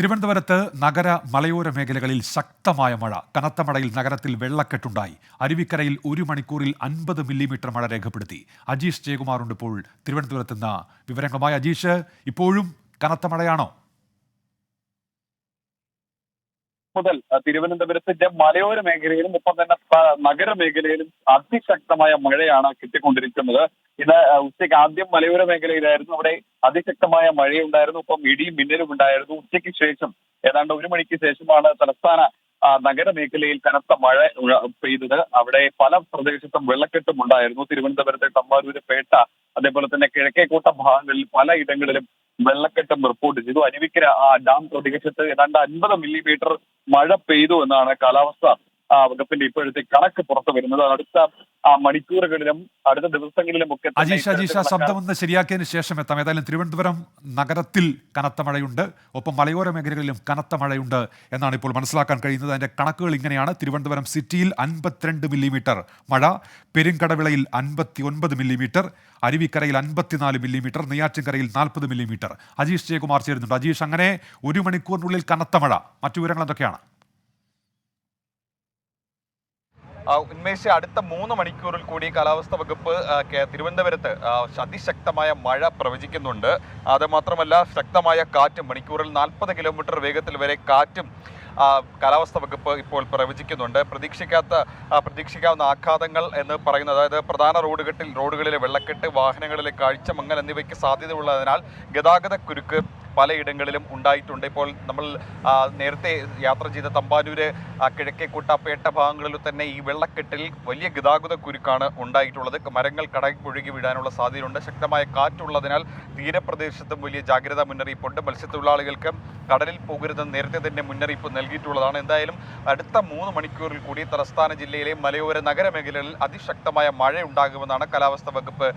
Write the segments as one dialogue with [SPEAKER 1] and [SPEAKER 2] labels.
[SPEAKER 1] തിരുവനന്തപുരത്ത് നഗര മലയോര മേഖലകളിൽ ശക്തമായ മഴ. കനത്ത മഴയിൽ നഗരത്തിൽ വെള്ളക്കെട്ടുണ്ടായി. അരുവിക്കരയിൽ ഒരു മണിക്കൂറിൽ അൻപത് മില്ലിമീറ്റർ മഴ രേഖപ്പെടുത്തി. അജീഷ് ജയകുമാറുണ്ട് ഇപ്പോൾ തിരുവനന്തപുരത്ത് നിന്ന് വിവരങ്ങളുമായി അജീഷ് ഇപ്പോഴും കനത്ത മഴയാണോ?
[SPEAKER 2] മുതൽ തിരുവനന്തപുരത്തിന്റെ മലയോര മേഖലയിലും ഒപ്പം തന്നെ നഗര നഗരമേഖലയിലും അതിശക്തമായ മഴയാണ് കിട്ടിക്കൊണ്ടിരിക്കുന്നത്. ഇന്ന് ഉച്ചയ്ക്ക് ആദ്യം മലയോര മേഖലയിലായിരുന്നു. അവിടെ അതിശക്തമായ മഴയുണ്ടായിരുന്നു. ഒപ്പം ഇടിയും മിന്നലും ഉണ്ടായിരുന്നു. ഉച്ചയ്ക്ക് ശേഷം ഏതാണ്ട് ഒരു മണിക്ക് ശേഷമാണ് തലസ്ഥാന നഗര മേഖലയിൽ കനത്ത മഴ പെയ്തത്. അവിടെ പല പ്രദേശത്തും വെള്ളക്കെട്ടും ഉണ്ടായിരുന്നു. തിരുവനന്തപുരത്തെ തമ്പാരൂര് പേട്ട അതേപോലെ തന്നെ കിഴക്കേക്കോട്ട ഭാഗങ്ങളിൽ പലയിടങ്ങളിലും വെള്ളക്കെട്ടും റിപ്പോർട്ട് ചെയ്തു. അരുവിക്കര ആ ഡാം പ്രദേശത്ത് ഏതാണ്ട് അൻപത് മില്ലിമീറ്റർ മഴ പെയ്തു എന്നാണ് കാലാവസ്ഥ വകുപ്പിന്റെ ഇപ്പോഴത്തെ കണക്ക് പുറത്തു വരുന്നത്. അടുത്ത മണിക്കൂറുകളിലും അടുത്ത ദിവസങ്ങളിലും ഒക്കെ
[SPEAKER 1] അജീഷ് അജീഷ് ആ ശബ്ദം ഒന്ന് ശരിയാക്കിയതിനു ശേഷം എത്താം. ഏതായാലും തിരുവനന്തപുരം നഗരത്തിൽ കനത്ത മഴയുണ്ട്. ഒപ്പം മലയോര മേഖലകളിലും കനത്ത മഴയുണ്ട് എന്നാണ് ഇപ്പോൾ മനസ്സിലാക്കാൻ കഴിയുന്നത്. അതിന്റെ കണക്കുകൾ ഇങ്ങനെയാണ്. തിരുവനന്തപുരം സിറ്റിയിൽ അൻപത്തിരണ്ട് മില്ലിമീറ്റർ മഴ പെരുങ്കടവിളയിൽ അൻപത്തി ഒൻപത് മില്ലിമീറ്റർ അരുവിക്കരയിൽ അൻപത്തിനാല് മില്ലിമീറ്റർ നെയ്യാറ്റിൻകരയിൽ നാൽപ്പത് മില്ലിമീറ്റർ. അജീഷ് ജയകുമാർ ചേരുന്നുണ്ട്. അജീഷ് അങ്ങനെ ഒരു മണിക്കൂറിനുള്ളിൽ കനത്ത മഴ. മറ്റു വിവരങ്ങൾ എന്തൊക്കെയാണ്
[SPEAKER 3] ആ, ഉന്മേഷ് അടുത്ത മൂന്ന് മണിക്കൂറിൽ കൂടി കാലാവസ്ഥ വകുപ്പ് തിരുവനന്തപുരത്ത് അതിശക്തമായ മഴ പ്രവചിക്കുന്നുണ്ട്. അതുമാത്രമല്ല ശക്തമായ കാറ്റും മണിക്കൂറിൽ നാൽപ്പത് കിലോമീറ്റർ വേഗത്തിൽ വരെ കാറ്റും കാലാവസ്ഥ വകുപ്പ് ഇപ്പോൾ പ്രവചിക്കുന്നുണ്ട്. പ്രതീക്ഷിക്കാത്ത പ്രതീക്ഷിക്കാവുന്ന ആഘാതങ്ങൾ എന്ന് പറയുന്നത് അതായത് പ്രധാന റോഡുകളിൽ റോഡുകളിലെ വെള്ളക്കെട്ട് വാഹനങ്ങളിലെ കാഴ്ചമങ്ങൽ എന്നിവയ്ക്ക് സാധ്യതയുള്ളതിനാൽ ഗതാഗത കുരുക്ക് പലയിടങ്ങളിലും ഉണ്ടായിട്ടുണ്ട്. ഇപ്പോൾ നമ്മൾ നേരത്തെ യാത്ര ചെയ്ത തമ്പാനൂര് കിഴക്കേക്കൂട്ട പേട്ട ഭാഗങ്ങളിൽ തന്നെ ഈ വെള്ളക്കെട്ടിൽ വലിയ ഗതാഗത കുരുക്കാണ് ഉണ്ടായിട്ടുള്ളത്. മരങ്ങൾ കടപുഴുകി വീഴാനുള്ള സാധ്യതയുണ്ട്. ശക്തമായ കാറ്റുള്ളതിനാൽ തീരപ്രദേശത്തും വലിയ ജാഗ്രതാ മുന്നറിയിപ്പുണ്ട്. മത്സ്യത്തൊഴിലാളികൾക്ക് കടലിൽ പോകരുതെന്ന് നേരത്തെ തന്നെ മുന്നറിയിപ്പ് നൽകിയിട്ടുള്ളതാണ്. എന്തായാലും അടുത്ത മൂന്ന് മണിക്കൂറിൽ കൂടി തലസ്ഥാന ജില്ലയിലെ മലയോര നഗരമേഖലകളിൽ അതിശക്തമായ മഴ ഉണ്ടാകുമെന്നാണ് കാലാവസ്ഥാ വകുപ്പ്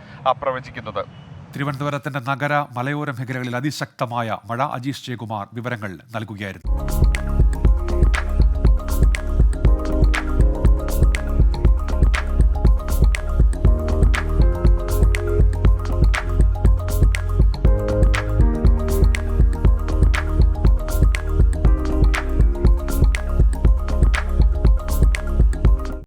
[SPEAKER 3] പ്രവചിക്കുന്നത്.
[SPEAKER 1] തിരുവനന്തപുരത്തിന്റെ നഗര മലയോര മേഖലകളിൽ അതിശക്തമായ മഴ അജീഷ് ജയകുമാർ വിവരങ്ങൾ നൽകുകയായിരുന്നു.